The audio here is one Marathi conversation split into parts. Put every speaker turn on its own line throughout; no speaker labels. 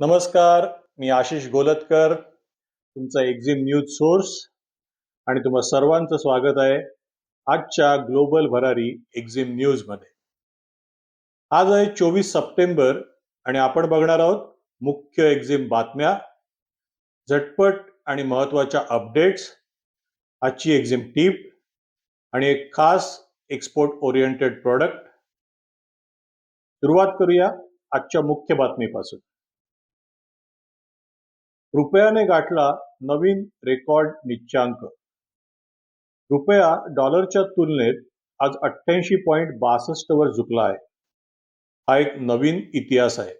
नमस्कार मी आशिष गोलतकर तुमचा एक्झिम न्यूज सोर्स आणि तुम्हा सर्वांचं स्वागत आहे आजच्या ग्लोबल भरारी एक्झिम न्यूजमध्ये आज आहे चोवीस सप्टेंबर आणि आपण बघणार आहोत मुख्य एक्झिम बातम्या झटपट आणि महत्त्वाच्या अपडेट्स आजची एक्झिम टीप आणि एक खास एक्सपोर्ट ओरिएंटेड प्रॉडक्ट सुरुवात करूया आजच्या मुख्य बातमीपासून. रुपयाने गाठला नवीन रेकॉर्ड निच्चांक. रुपया डॉलरच्या तुलनेत आज अठ्ठ्याऐंशी पॉईंट बासष्ट वर झुकला आहे. हा एक नवीन इतिहास आहे.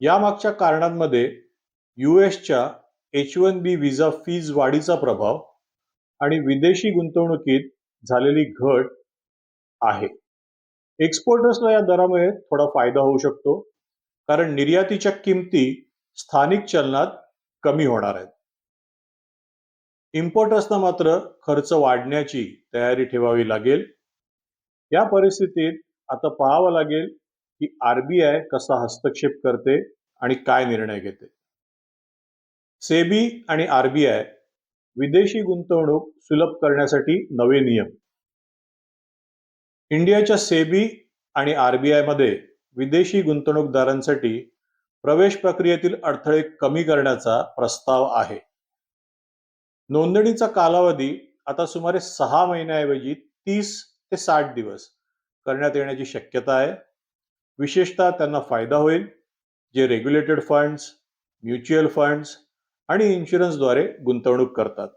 यामागच्या कारणांमध्ये युएसच्या H one B visa fees वाढीचा प्रभाव आणि विदेशी गुंतवणुकीत झालेली घट आहे. एक्सपोर्टर्सला या दरामुळे थोडा फायदा होऊ शकतो कारण निर्यातीच्या किमती स्थानिक चलनात कमी होणार आहेत. इम्पोर्टर्सना मात्र खर्च वाढण्याची तयारी ठेवावी लागेल. या परिस्थितीत आता पाहावं लागेल की आरबीआय कसा हस्तक्षेप करते आणि काय निर्णय घेते. सेबी आणि आरबीआय विदेशी गुंतवणूक सुलभ करण्यासाठी नवे नियम. इंडियाच्या सेबी आणि आरबीआयमध्ये विदेशी गुंतवणूकदारांसाठी प्रवेश प्रक्रियेतील अडथळे कमी करण्याचा प्रस्ताव आहे. नोंदणीचा कालावधी आता सुमारे सहा महिन्याऐवजी तीस ते साठ दिवस करण्यात येण्याची शक्यता आहे. विशेषतः त्यांना फायदा होईल जे रेग्युलेटेड फंड्स म्युच्युअल फंड्स आणि इन्शुरन्सद्वारे गुंतवणूक करतात.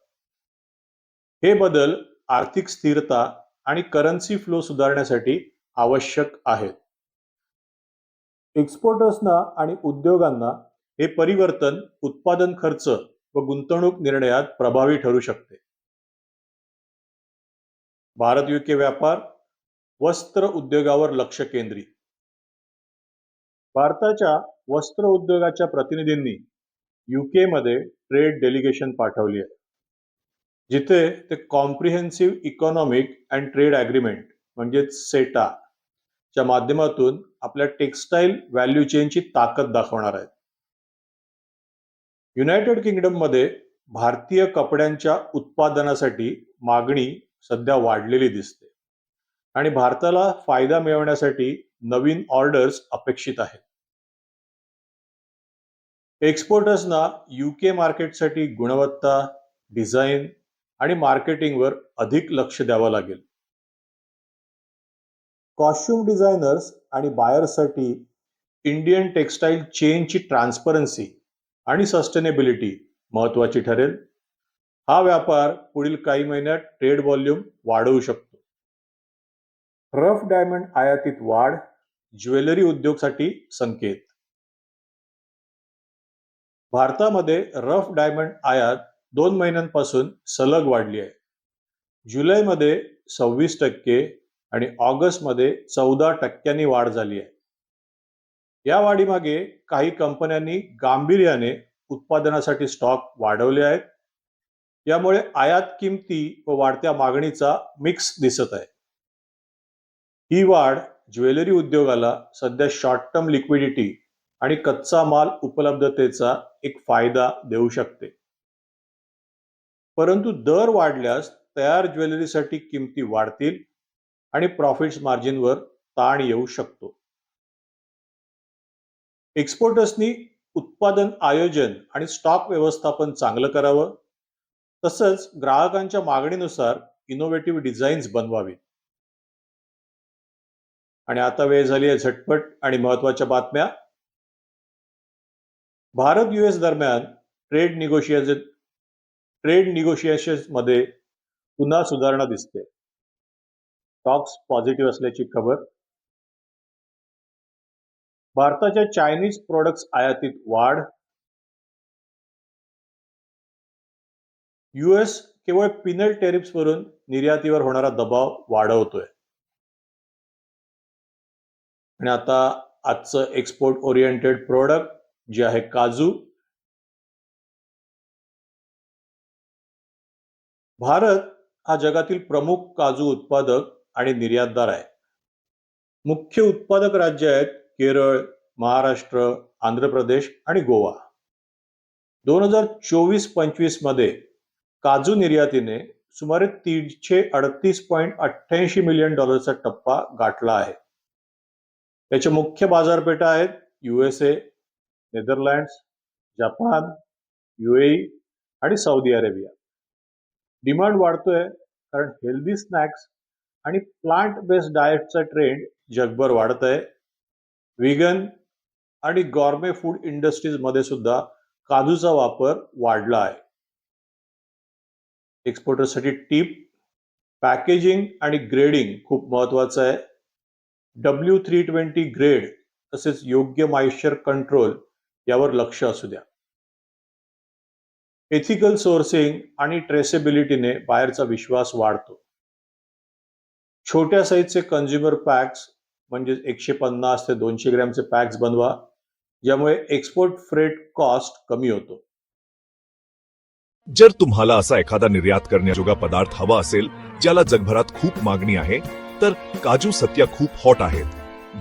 हे बदल आर्थिक स्थिरता आणि करन्सी फ्लो सुधारण्यासाठी आवश्यक आहेत. एक्सपोर्टर्सना आणि उद्योगांना हे परिवर्तन उत्पादन खर्च व गुंतवणूक निर्णयात प्रभावी ठरू शकते. भारत युके व्यापार वस्त्र उद्योगावर लक्ष केंद्रित. भारताच्या वस्त्र उद्योगाच्या प्रतिनिधींनी युकेमध्ये ट्रेड डेलिगेशन पाठवली आहे. जिथे ते comprehensive economic and trade agreement म्हणजेच सेटा च्या माध्यमातून आपल्या टेक्स्टाईल व्हॅल्यू चेनची ताकद दाखवणार आहेत. युनायटेड किंगडममध्ये भारतीय कपड्यांच्या उत्पादनासाठी मागणी सध्या वाढलेली दिसते आणि भारताला फायदा मिळवण्यासाठी नवीन ऑर्डर्स अपेक्षित आहेत. एक्सपोर्टर्सना युके मार्केटसाठी गुणवत्ता डिझाईन आणि मार्केटिंगवर अधिक लक्ष द्यावं लागेल. कॉस्ट्युम डिझायनर्स आणि बायर्ससाठी इंडियन टेक्स्टाईल चेनची ट्रान्सपरन्सी आणि सस्टेनेबिलिटी महत्वाची ठरेल. हा व्यापार पुढील काही महिन्यात ट्रेड व्हॉल्यूम वाढवू शकतो. रफ डायमंड आयातीत वाढ ज्वेलरी उद्योगसाठी संकेत. भारतामध्ये रफ डायमंड आयात दोन महिन्यांपासून सलग वाढली आहे. जुलैमध्ये सव्वीस टक्के आणि ऑगस्टमध्ये चौदा टक्क्यांनी वाढ झाली आहे. या वाढीमागे काही कंपन्यांनी गांभीर्याने उत्पादनासाठी स्टॉक वाढवले आहेत. यामुळे आयात किमती व वाढत्या मागणीचा मिक्स दिसत आहे. ही वाढ ज्वेलरी उद्योगाला सध्या शॉर्ट टर्म लिक्विडिटी आणि कच्चा माल उपलब्धतेचा एक फायदा देऊ शकते. परंतु दर वाढल्यास तयार ज्वेलरीसाठी किमती वाढतील आणि प्रॉफिट्स मार्जिनवर ताण येऊ शकतो. एक्सपोर्टर्सनी उत्पादन आयोजन आणि स्टॉक व्यवस्थापन चांगलं करावं. तसंच ग्राहकांच्या मागणीनुसार इनोव्हेटिव्ह डिझाईन्स बनवावी आणि आता वेळ झाली आहे झटपट आणि महत्त्वाच्या बातम्या. भारत युएस दरम्यान ट्रेड निगोशिएशन ट्रेड निगोशिएशनमध्ये पुन्हा सुधारणा दिसते. टॉक्स पॉझिटिव्ह असल्याची खबर. भारताच्या चायनीज प्रोडक्ट्स आयातीत वाढ. युएस केवळ पिनल टेरिप्स वरून निर्यातीवर होणारा दबाव वाढवतोय. आणि आता आजचं एक्सपोर्ट ओरिएंटेड प्रोडक्ट जे आहे काजू. भारत हा जगातील प्रमुख काजू उत्पादक आणि निर्यातदार आहे. मुख्य उत्पादक राज्य आहेत केरळ महाराष्ट्र आंध्र प्रदेश आणि गोवा. दोन हजार चोवीस पंचवीसमध्ये काजू निर्यातीने सुमारे तीनशे अडतीस पॉईंट अठ्ठ्याऐंशी मिलियन डॉलरचा टप्पा गाठला आहे. त्याच्या मुख्य बाजारपेठा आहेत युएसए नेदरलँड्स जपान युएई आणि सौदी अरेबिया. डिमांड वाढतोय कारण हेल्दी स्नॅक्स आणि प्लांट बेस्ड डाएटचा ट्रेंड जगभर वाढत आहे व्हिगन आणि गॉर्मे फूड इंडस्ट्रीजमध्ये सुद्धा काजूचा वापर वाढला आहे. एक्सपोर्टरसाठी टीप पॅकेजिंग आणि ग्रेडिंग खूप महत्वाचं आहे. डब्ल्यू थ्री ट्वेंटी ग्रेड तसेच योग्य मॉइश्चर कंट्रोल यावर लक्ष असू द्या. एथिकल सोर्सिंग आणि ट्रेसेबिलिटीने बाहेरचा विश्वास वाढतो. छोट्या साईजचे कन्झ्युमर पॅक्स म्हणजे एकशे पन्नास ते दोनशे ग्रॅमचे पॅक्स बनवा ज्यामुळे एक्सपोर्ट फ्रेट कॉस्ट कमी होतो.
जर तुम्हाला असा एखादा निर्यात करण्याजोगा पदार्थ हवा असेल ज्याला जगभरात खूप मागणी आहे तर काजू सत्या खूप हॉट आहेत.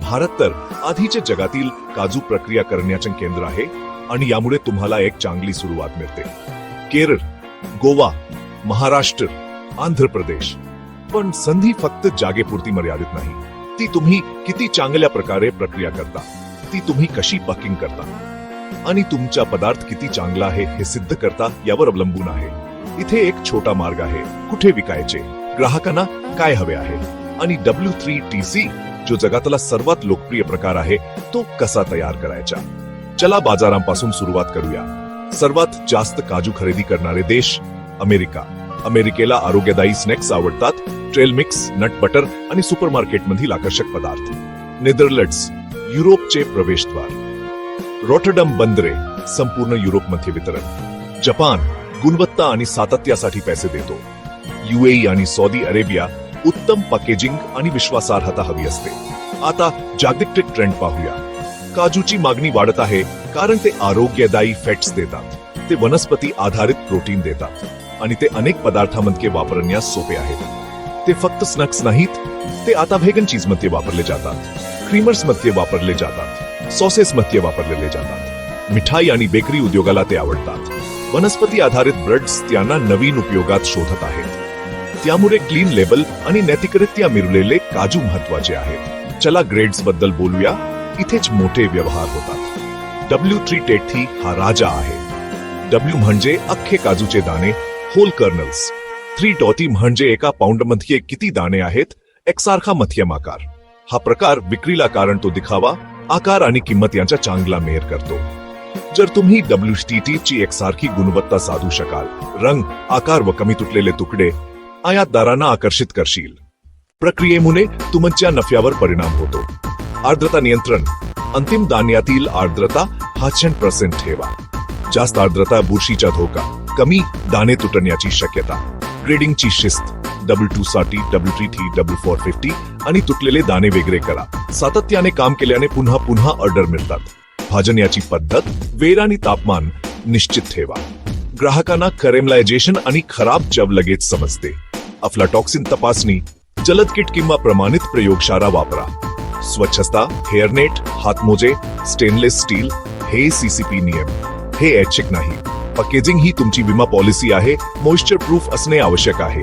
भारत तर आधीचे जगातील काजू प्रक्रिया करण्याचे केंद्र आहे आणि यामुळे तुम्हाला एक चांगली सुरुवात मिळते. केरळ गोवा महाराष्ट्र आंध्र प्रदेश. पण संधी फक्त जागेपुरती मर्यादित नाही. ती तुम्ही किती चांगल्या प्रकारे प्रक्रिया करता ती तुम्ही कशी पकिंग करता? आणि तुमचा पदार्थ किती चांगला आहे हे सिद्ध करता यावर अवलंबून आहे. इथे एक छोटा मार्ग आहे कुठे विकायचे? ग्राहकांना काय हवे आहे? आणि डब्ल्यू थ्री टी सी जो जगातला सर्वात लोकप्रिय प्रकार आहे तो कसा तयार करायचा? चला बाजारांपासून सुरुवात करूया. सर्वात जास्त काजू खरेदी करणारे देश अमेरिका. अमेरिकेला आरोग्यदायी स्नॅक्स आवडतात ट्रेल मिक्स नट बटर आणि सुपरमार्केट मधील आकर्षक पदार्थ. नेदरलँड्स युरोपचे प्रवेशद्वार. रॉटरडम बंदरे संपूर्ण युरोपमध्ये वितरण. जपान गुणवत्ता आणि सातत्यासाठी पैसे देतो. युएई आणि सौदी अरेबिया उत्तम पॅकेजिंग आणि विश्वासार्हता हवी असते. आता जागतिक ट्रेंड पाहूया. काजूची मागणी वाढत आहे कारण ते आरोग्यदायी फॅट्स देतात. ते वनस्पती आधारित प्रोटीन देतात आणि ते अनेक पदार्थांमध्ये वापरण्यास सोपे आहेत. ते फक्त स्नॅक्स नाहीत ते आता व्हेगन चीजमध्ये वापरले जातात क्रीमर्समध्ये वापरले जातात सॉसेस मध्ये वापरलेले जातात. मिठाई आणि बेकरी उद्योगाला ते आवडतात. वनस्पती आधारित ब्रेड्स त्यांना नवीन उपयोगात शोधत आहेत. त्यामुळे क्लीन लेबल आणि नैतिकरित्या मिरवलेले काजू महत्त्वाचे आहेत. चला ग्रेड्सबद्दल बोलूया. इथेच मोठे व्यवहार होतात. डब्ल्यू थ्री टेथी हा राजा आहे. डब्ल्यू म्हणजे अख्खे काजूचे दाणे होल कर्नल्स थ्री डॉटी म्हणजे एका पाऊंडमध्ये किती दाणे आहेत? एकसारखा मध्यम आकार. हा प्रकार विक्रीला कारण तो दिखावा आकार आणि किंमत यांचा चांगला मेर करतो. जर तुम्ही डब्ल्यू ची एकसारखी गुणवत्ता साधू शकाल रंग आकार व कमी तुटलेले तुकडे आयातदारांना आकर्षित करशील. प्रक्रियेमुळे तुमच्या नफ्यावर परिणाम होतो. आर्द्रता नियंत्रण. अंतिम दाण्यातील आर्द्रता हाचन पर्सेंट ठेवा. जास्त आर्द्रता बुरशीचा धोका. कमी दाणे तुटण्याची शक्यता. अपग्रेडिंगची शिस्त. डब्ल्यू टू साठी W three three W four fifty आणि तुटलेले दाणे वेगळे करा. सातत्याने काम केल्याने पुन्हा पुन्हा ऑर्डर मिळतात. भाजन याची पद्धत वेळ आणि तापमान निश्चित ठेवा. ग्राहकांना करेमलायझेशन आणि खराब चव लगेच समजते. अफलाटॉक्सिन तपासणी जलद किट किंवा प्रमाणित प्रयोगशाळा वापरा. स्वच्छता हेअरनेट हातमोजे स्टेनलेस स्टील हे सीसीपी नियम. हे ऐच्छिक नाही. पॅकेजिंग ही तुमची विमा पॉलिसी आहे मॉइश्चर प्रूफ असणे आवश्यक आहे.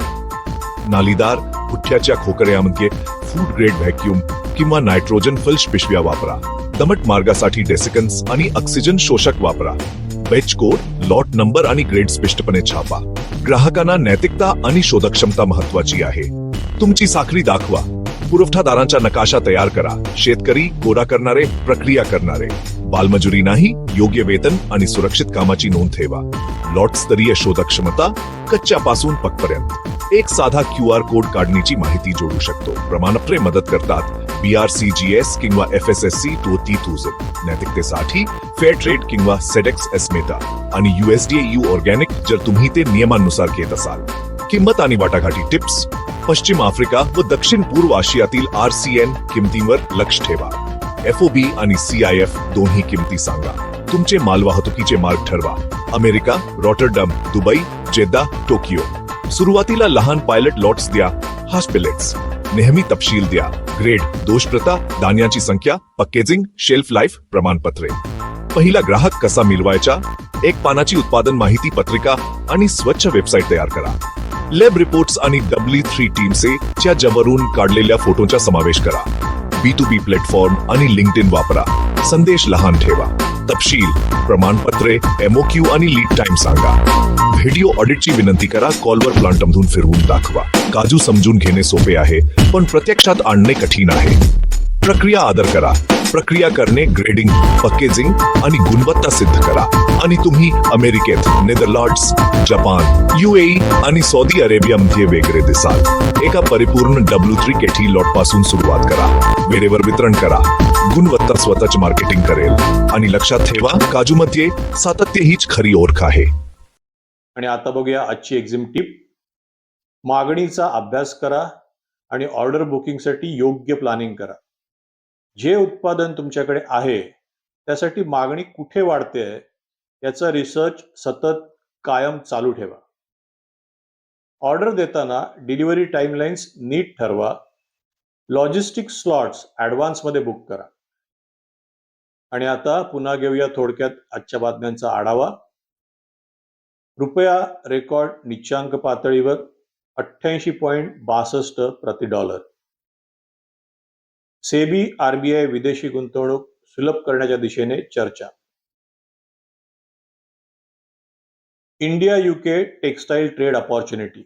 नालीदार पुठ्याच्या खोकड्यामध्ये फूड ग्रेड व्हॅक्यूम किंवा नायट्रोजन फल्श पिशव्या वापरा. दमट मार्गासाठी डेसिकन्स आणि ऑक्सिजन शोषक वापरा. बेच कोड लॉट नंबर आणि ग्रेड स्पष्टपणे छापा. ग्राहकांना नैतिकता आणि शोधक्षमता महत्वाची आहे. तुमची साखळी दाखवा. पुरवठादारांचा नकाशा तयार करा. शेतकरी गोडा करणारे प्रक्रिया करणारे. बालमजुरी नाही योग्य वेतन आणि सुरक्षित कामाची नोंद ठेवा. लॉट स्तरीय शोधक्षमता कच्च्यापासून पकपर्यंत एक साधा क्यू आर कोड काढण्याची माहिती जोडू शकतो. प्रमाणपत्रे मदत करतात. B R C G S किंवा F S S C two ती तुझं नैतिकतेसाठी फेअर ट्रेड किंवा सेडेक्स एसमेटा आणि युएसडी यू ऑर्गॅनिक जर तुम्ही ते नियमानुसार घेत असाल. किंमत आणि वाटाघाटी टिप्स पश्चिम आफ्रिका व दक्षिण पूर्व आशियातील आर सी एन किमतींवर लक्ष ठेवा. एफओबी आणि सी आय एफ दोन्ही किमती सांगा. तुमचे मालवाहतुकीचे मार्ग ठरवा. America Rotterdam Dubai Jeddah Tokyo. सुरुवातीला लहान पायलट लॉट्स द्या. हॉस्पिलेट्स नेहमी तपशील द्या. ग्रेड दोषप्रता दाण्याची संख्या पॅकेजिंग शेल्फ लाईफ प्रमाणपत्रे. पहिला ग्राहक कसा मिळवायचा? एक पानाची उत्पादन माहिती पत्रिका आणि स्वच्छ वेबसाईट तयार करा. लेब रिपोर्ट्स आणि डब्ल्यू थ्री टीमचे च्या जवळून काढलेल्या फोटोचा समावेश करा. बी टू बी प्लॅटफॉर्म आणि लिंक्ड इन वापरा. संदेश लहान ठेवा. तपशील प्रमाणपत्रे एमओक्यू आणि लीड टाइम सांगा. व्हिडिओ ऑडिटची विनंती करा कॉलवर प्लांटमधून फिरवून दाखवा. काजू समजून घेणे सोपे आहे पण प्रत्यक्षात आणणे कठीण आहे. प्रक्रिया आदर करा. प्रक्रिया करणे ग्रेडिंग पॅकेजिंग आणि गुणवत्ता सिद्ध करा. आणि तुम्ही अमेरिकेत नेदरलँड्स जपान युएई आणि सौदी अरेबियामध्ये वेगळे दिसाल. एका परिपूर्ण डब्ल्यू थ्री केठी लॉटपासून सुरुवात करा. वेळेवर वितरण करा. गुणवत्ता स्वतःच मार्केटिंग करेल. आणि लक्षात ठेवा काजूमध्ये सातत्य हीच खरी ओळख आहे.
आणि आता बघूया आजची एक्झिम टिप मागणीचा अभ्यास करा आणि ऑर्डर बुकिंगसाठी योग्य प्लॅनिंग करा. जे उत्पादन तुमच्याकडे आहे त्यासाठी मागणी कुठे वाढते याचा रिसर्च सतत कायम चालू ठेवा. ऑर्डर देताना डिलिव्हरी टाईमलाईन्स नीट ठरवा. लॉजिस्टिक स्लॉट्स ॲडव्हान्समध्ये बुक करा. आणि आता पुन्हा घेऊया थोडक्यात आजच्या बातम्यांचा आढावा. रुपया रेकॉर्ड निच्चांक पातळीवर अठ्ठ्याऐंशी पॉईंट बासष्ट प्रति डॉलर सेबी आरबीआय विदेशी गुंतवणूक सुलभ करण्याच्या दिशेने चर्चा. India UK textile trade opportunity.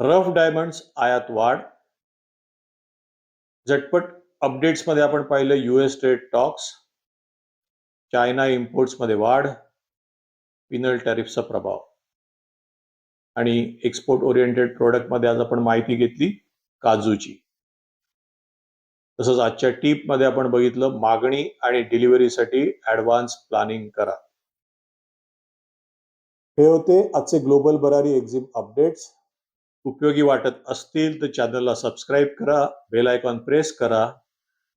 Rough diamonds आयात वाढ. झटपट अपडेट्समध्ये आपण पाहिलं युएस ट्रेड टॉक्स चायना इम्पोर्ट्समध्ये वाढ. पिनल टॅरिफचा प्रभाव. आणि एक्सपोर्ट ओरिएंटेड प्रोडक्टमध्ये आज आपण माहिती घेतली काजूची. तसंच आजच्या टीपमध्ये आपण बघितलं मागणी आणि डिलिव्हरीसाठी ऍडव्हान्स प्लॅनिंग करा. हे होते आजचे ग्लोबल बरारी एक्झिम अपडेट्स उपयोगी वाटत असतील तर चॅनलला सबस्क्राईब करा बेल आयकॉन प्रेस करा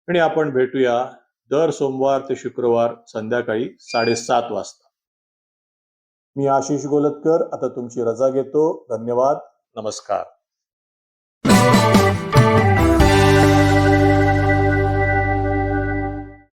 आणि आपण भेटूया दर सोमवार ते शुक्रवार संध्याकाळी साडेसात वाजता. मी आशिष गोलतकर आता तुमची रजा घेतो. धन्यवाद. नमस्कार.